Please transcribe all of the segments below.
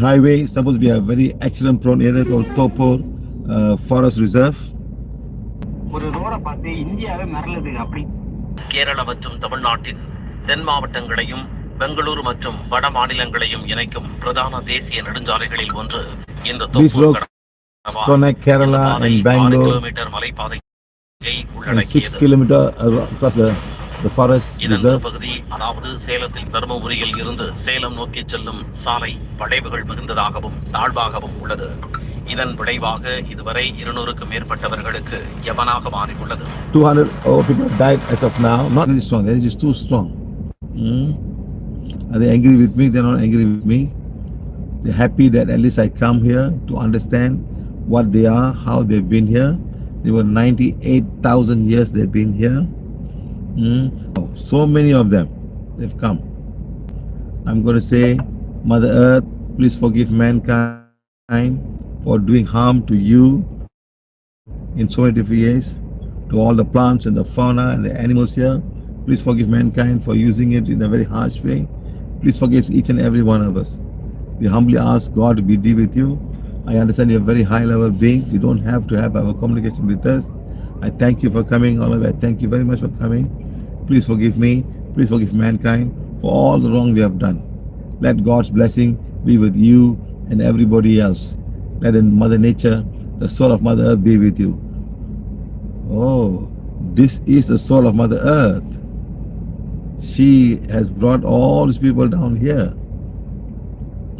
highway is supposed to be a very accident prone area called Topo uh, Forest Reserve. ஒரு ரோட பார்த்து இந்தியாவே மிரளுது அப்படி கேரள மற்றும் தமிழ்நாட்டின் தென் மாவட்டங்களையும் பெங்களூரு மற்றும் வட மாநிலங்களையும் இணைக்கும் பிரதான தேசிய நெடுஞ்சாலைகளில் ஒன்று இந்த connect Kerala and Bangalore kilometre and six உள்ளடக்கியது kilometer across the, இதன். பகுதி அதாவது சேலத்தில் தருமபுரியில் இருந்து சேலம் நோக்கி செல்லும் சாலை வளைவுகள் மிகுந்ததாகவும் தாழ்வாகவும் உள்ளது இதன் விளைவாக இதுவரை இருநூறுக்கும் மேற்பட்டவர்களுக்கு யவனாக மாறியுள்ளது 200 oh, people died as of now. Not very strong. That is too strong. Hmm? Are they angry with me? They're not angry with me. They're happy that at least I come here to understand what they are, how they've been here. They were 98,000 years they've been here. Hmm? Oh, so many of them, they've come. I'm going to say, Mother Earth, please forgive mankind for doing harm to you in so many different ways to all the plants and the fauna and the animals here. Please forgive mankind for using it in a very harsh way. Please forgive each and every one of us. We humbly ask God to be deal with you. I understand you're very high level beings. You don't have to have our communication with us. I thank you for coming, all of you. I thank you very much for coming. Please forgive me. Please forgive mankind for all the wrong we have done. Let God's blessing be with you and everybody else. Let in Mother Nature, the soul of Mother Earth be with you. Oh, this is the soul of Mother Earth. She has brought all these people down here.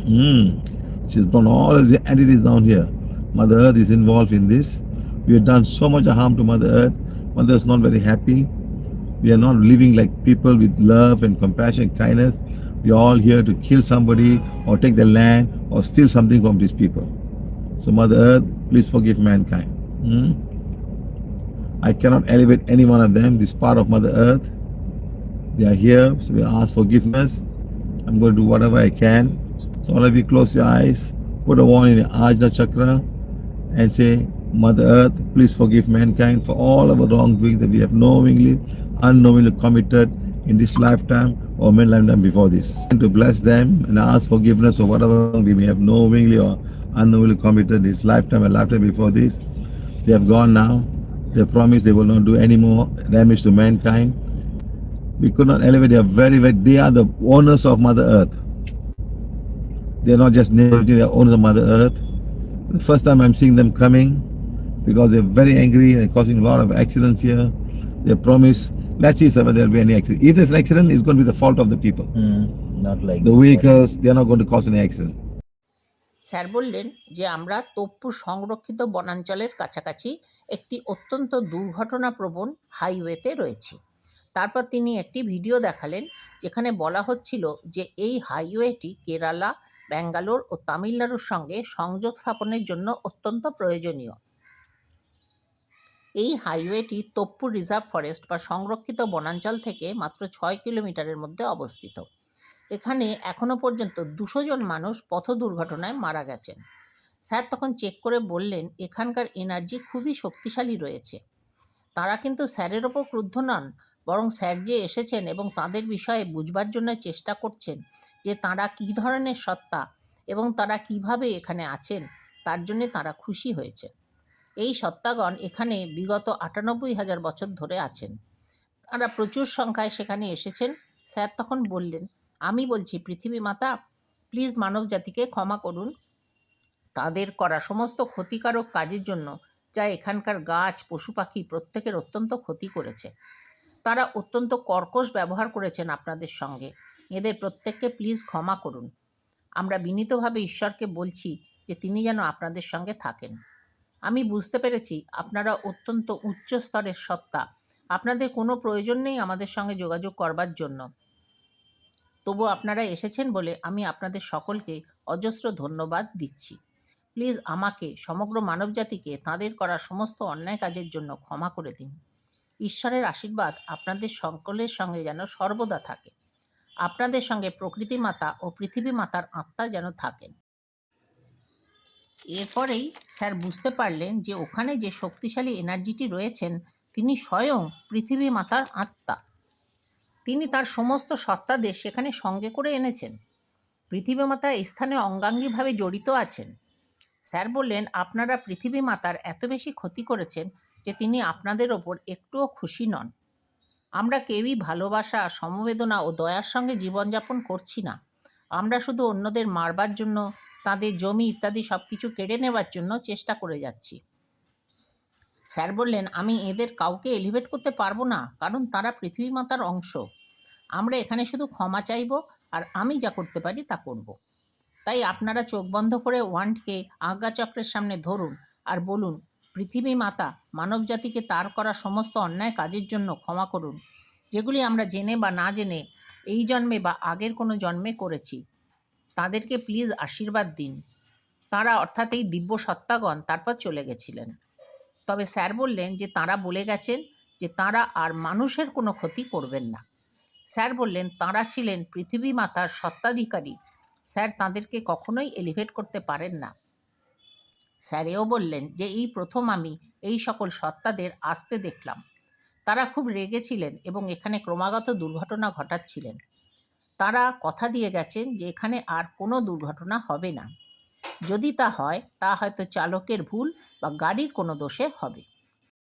Hmm. She's brought all of the entities down here. Mother Earth is involved in this. We have done so much harm to Mother Earth. Mother is not very happy. We are not living like people with love and compassion, kindness. We are all here to kill somebody or take the land or steal something from these people. So, Mother Earth, please forgive mankind. Hmm? I cannot elevate any one of them. This part of Mother Earth. They are here, so we ask forgiveness. I'm going to do whatever I can. So, all of you close your eyes, put a wand in your Ajna chakra, and say, Mother Earth, please forgive mankind for all of our wrongdoing that we have knowingly, unknowingly committed in this lifetime or many lifetime before this. And to bless them and ask forgiveness for whatever we may have knowingly or unknowingly committed this lifetime and lifetime before this. They have gone now. They promise they will not do any more damage to mankind. We could not elevate. They are very, very. They are the owners of Mother Earth. They are not just native. They are owners of Mother Earth. The first time I'm seeing them coming because they're very angry and causing a lot of accidents here. They promise. Let's see whether there'll be any accident. If there's an accident, it's going to be the fault of the people. Hmm, not like The vehicles, they're not going to cause any accident. Sir বললেন যে আমরা তপ্পু সংরক্ষিত বনাঞ্চলের কাছাকাছি একটি অত্যন্ত দুর্ঘটনাপ্রবণ হাইওয়েতে রয়েছি তারপর তিনি একটি ভিডিও দেখালেন যেখানে বলা হচ্ছিল যে এই হাইওয়েটি কেরালা ব্যাঙ্গালোর ও তামিলনাড়ুর সঙ্গে সংযোগ স্থাপনের জন্য অত্যন্ত প্রয়োজনীয় এই হাইওয়েটি তপ্পু রিজার্ভ ফরেস্ট বা সংরক্ষিত বনাঞ্চল থেকে মাত্র ছয় কিলোমিটারের মধ্যে অবস্থিত। এখানে এখনও পর্যন্ত দুশো জন মানুষ পথ দুর্ঘটনায় মারা গেছেন। স্যার তখন চেক করে বললেন, এখানকার এনার্জি খুবই শক্তিশালী রয়েছে। তারা কিন্তু স্যারের ওপর ক্রুদ্ধ নন, বরং স্যার যে এসেছেন এবং তাদের বিষয়ে বুঝবার জন্য চেষ্টা করছেন যে তারা কী ধরনের সত্তা এবং তারা কীভাবে এখানে আছেন, তার জন্যে তারা খুশি হয়েছেন। এই সত্তাগণ এখানে বিগত আটানব্বই হাজার বছর ধরে আছেন। তারা প্রচুর সংখ্যায় সেখানে এসেছেন। স্যার তখন বললেন, আমি বলছি, পৃথিবী মাতা, প্লিজ মানব জাতিকে ক্ষমা করুন। তাদের করা সমস্ত ক্ষতিকারক কাজের জন্য যা এখানকার গাছ, পশু পাখি প্রত্যেকের অত্যন্ত ক্ষতি করেছে। তারা অত্যন্ত কর্কশ ব্যবহার করেছেন আপনাদের সঙ্গে। এদের প্রত্যেককে প্লিজ ক্ষমা করুন। আমরা বিনীতভাবে ঈশ্বরকে বলছি যে তিনি যেন আপনাদের সঙ্গে থাকেন। আমি বুঝতে পেরেছি, আপনারা অত্যন্ত উচ্চ স্তরের সত্তা। আপনাদের কোনো প্রয়োজন নেই আমাদের সঙ্গে যোগাযোগ করবার জন্য। তবু আপনারা এসেছেন বলে আমি আপনাদের সকলকে অজস্র ধন্যবাদ দিচ্ছি। প্লিজ আমাকে, সমগ্র মানবজাতিকে তাদের করা সমস্ত অন্যায় কাজের জন্য ক্ষমা করে দিন। ঈশ্বরের আশীর্বাদ আপনাদের সকলের সঙ্গে যেন সর্বদা থাকে। আপনাদের সঙ্গে প্রকৃতি মাতা ও পৃথিবী মাতার আত্মা যেন থাকেন। এরপরেই স্যার বুঝতে পারলেন যে ওখানে যে শক্তিশালী এনার্জিটি রয়েছেন, তিনি স্বয়ং পৃথিবী মাতার আত্মা। তিনি তার সমস্ত সত্তাদের সেখানে সঙ্গে করে এনেছেন। পৃথিবী মাতা এই স্থানে অঙ্গাঙ্গিভাবে জড়িত আছেন। স্যার বললেন, আপনারা পৃথিবী মাতার এত বেশি ক্ষতি করেছেন যে তিনি আপনাদের ওপর একটুও খুশি নন। আমরা কেউই ভালোবাসা, সমবেদনা ও দয়ার সঙ্গে জীবনযাপন করছি না। আমরা শুধু অন্যদের মারবার জন্য, তাদের জমি ইত্যাদি সব কিছু কেড়ে নেওয়ার জন্য চেষ্টা করে যাচ্ছি। স্যার বললেন, আমি এদের কাউকে এলিভেট করতে পারব না, কারণ তারা পৃথিবী মাতার অংশ। আমরা এখানে শুধু ক্ষমা চাইব আর আমি যা করতে পারি তা করব। তাই আপনারা চোখ বন্ধ করে ওয়ান্ডকে আজ্ঞাচক্রের সামনে ধরুন আর বলুন, পৃথিবী মাতা মানবজাতিকে তার করা সমস্ত অন্যায় কাজের জন্য ক্ষমা করুন। যেগুলি আমরা জেনে বা না জেনে এই জন্মে বা আগের কোনো জন্মে করেছি, তাদেরকে প্লিজ আশীর্বাদ দিন। তারা অর্থাৎ এই দিব্য সত্তাগণ তারপর চলে গেছিলেন। তবে স্যার বললেন যে তারা বলে গেছেন যে তারা আর মানুষের কোনো ক্ষতি করবেন না। স্যার বললেন, তাঁরা ছিলেন পৃথিবী মাতার সত্ত্বাধিকারী। স্যার তাদেরকে কখনোই এলিভেট করতে পারেন না। স্যার এও বললেন যে, এই প্রথম আমি এই সকল সত্তাদের আসতে দেখলাম। তারা খুব রেগেছিলেন এবং এখানে ক্রমাগত দুর্ঘটনা ঘটাচ্ছিলেন। তারা কথা দিয়ে গেছেন যে এখানে আর কোনো দুর্ঘটনা হবে না। যদি তা হয়, তা হয়তো চালকের ভুল বা গাড়ির কোনো দোষে হবে।